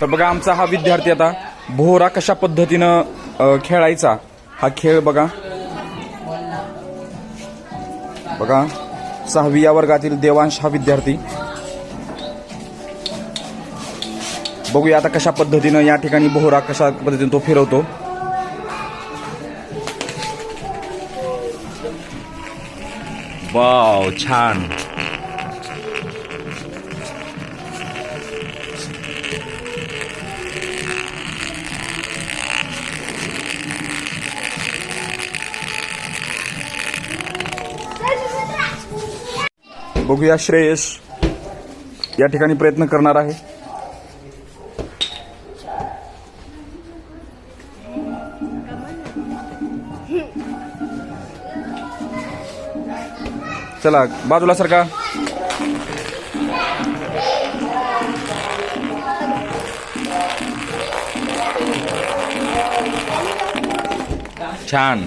तर बघा आमचा हा विद्यार्थी आता भोरा कशा पद्धतीनं खेळायचा हा खेळ बघा. बघा सहावी या वर्गातील देवांश हा विद्यार्थी. बघूया आता कशा पद्धतीनं या ठिकाणी भोरा कशा पद्धतीनं तो फिरवतो. वाव छान. बघूया श्रेयस या ठिकाणी प्रयत्न करणार आहे. चला बाजूला सरका छान.